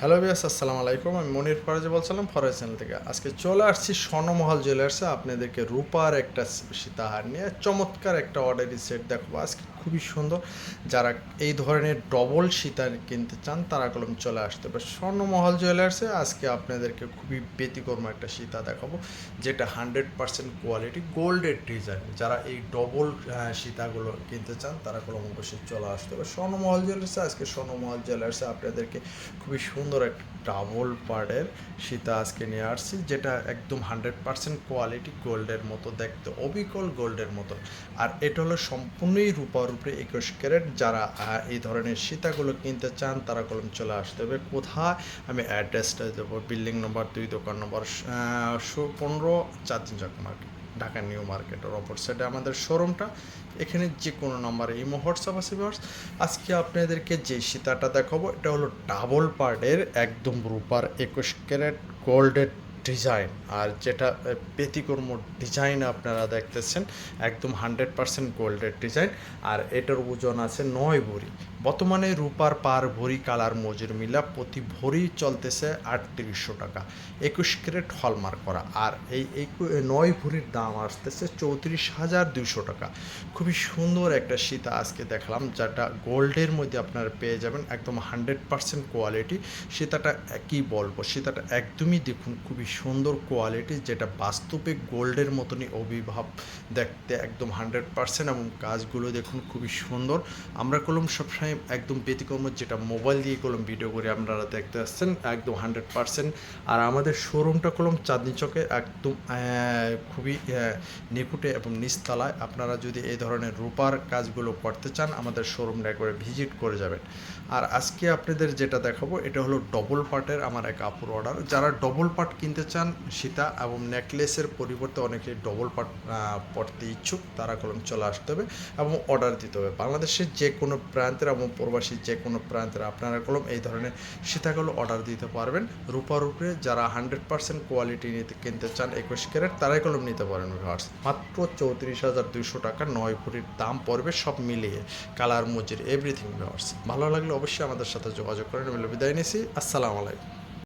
Hello বিয়াস আসসালামু আলাইকুম। আমি মনির ফরাজি বলছিলাম ফরাজ চ্যানেল থেকে। আজকে চলে আসছি স্বর্ণমহল জুয়েলার্সে। আপনাদেরকে রূপার একটা সীতাহার নিয়ে চমৎকার একটা অর্ডারি সেট দেখব। আজকে খুবই সুন্দর। যারা এই ধরনের ডবল সীতা কিনতে চান, তারা কলম চলে আসতে পারে। স্বর্ণমহল জুয়েলার্সে আজকে আপনাদেরকে খুবই ব্যতিক্রম একটা সীতা দেখাবো, যেটা হান্ড্রেড পার্সেন্ট কোয়ালিটি গোল্ডের ডিজাইন যারা এই ডবল সীতাগুলো কিনতে চান, তারা কলম অবশ্যই চলে আসতে হবে স্বর্ণমহল জুয়েলার্সে, আজকে স্বর্ণমহল জুয়েলার্সে আপনাদেরকে খুবই সুন্দর একটা ডাবল পার্টের সীতা আজকে নিয়ে আসছি, যেটা একদম হান্ড্রেড পার্সেন্ট কোয়ালিটি গোল্ডের মতো, দেখতে অবিকল গোল্ডের মতো। আর এটা হলো সম্পূর্ণই রূপার উপরে একুশ ক্যারেট। যারা এই ধরনের সীতাগুলো কিনতে চান, তারা কলম চলে আসতে হবে। কোথায়? আমি অ্যাড্রেসটা দেবো বিল্ডিং নম্বর দুই, দোকান নম্বর পনেরো চার তিন মার্কেট ঢাকা নিউ মার্কেটের অপর সাইডে আমাদের শোরুমটা এখানে যে কোনো নাম্বারে এই হোয়াটসঅ্যাপ আছে আজকে আপনাদেরকে যে সীতাটা দেখাবো, এটা হলো ডাবল পার্টের একদম রূপার একুশ ক্যারেট গোল্ডের ডিজাইন আর যেটা ব্যতিক্রম ডিজাইন আপনারা দেখতেছেন, একদম হান্ড্রেড পার্সেন্ট গোল্ডের ডিজাইন আর এটার ওজন আছে নয় ভরি। বর্তমানে রূপার পার ভরি কালার মজুর মিলা প্রতি ভরি চলতেছে আটত্রিশশো টাকা। একুশ ক্যারেট হলমার্ক করা, আর এই নয় ভরির দাম আসতেছে চৌত্রিশ হাজার দুইশো টাকা। খুবই সুন্দর একটা সীতা আজকে দেখলাম, যেটা গোল্ডের মধ্যে আপনারা পেয়ে যাবেন, একদম হান্ড্রেড পার্সেন্ট কোয়ালিটি সীতাটা কী বলব? সীতাটা একদমই দেখুন খুবই সুন্দর কোয়ালিটি যেটা বাস্তবে গোল্ডের মতনই অভিভাব দেখতে একদম হান্ড্রেড পার্সেন্ট এবং কাজগুলো দেখুন খুবই সুন্দর। আমরা কলম সবসময় একদম ব্যতিক্রম, যেটা মোবাইল দিয়ে কলম ভিডিও করে আপনারা দেখতে আসছেন, একদম হান্ড্রেড পার্সেন্ট আর আমাদের শোরুমটা কলম চাঁদনি চকে একদম খুবই নিকুটে এবং নিচতলায় আপনারা যদি এই ধরনের রূপার কাজগুলো করতে চান, আমাদের শোরুমটা একবারে ভিজিট করে যাবেন। আর আজকে আপনাদের যেটা দেখাবো, এটা হলো ডবল পার্টের আমার এক আপুর অর্ডার যারা ডবল পার্ট কিনতে চান সীতা এবং নেকলেসের পরিবর্তে অনেকে ডবল পার্ট পড়তে ইচ্ছুক, তারা কলম চলে আসতে হবে এবং অর্ডার দিতে হবে। বাংলাদেশের যে কোনো প্রান্তের এবং প্রবাসী যে কোনো প্রান্তের আপনারা কলম এই ধরনের সীতাগুলো অর্ডার দিতে পারবেন। রূপার উপরে যারা হান্ড্রেড পার্সেন্ট কোয়ালিটি নিতে কিনতে চান একুশ ক্যারেট, তারাই কলম নিতে পারেন ভিউয়ার্স মাত্র চৌত্রিশ হাজার দুইশো টাকা নয় ভরির দাম পড়বে সব মিলিয়ে। কালার, মজুরি এভরিথিং ভিউয়ার্স ভালো লাগলে অবশ্যই আমাদের সাথে যোগাযোগ করেন। বিদায় নিছি। আসসালামু আলাইকুম।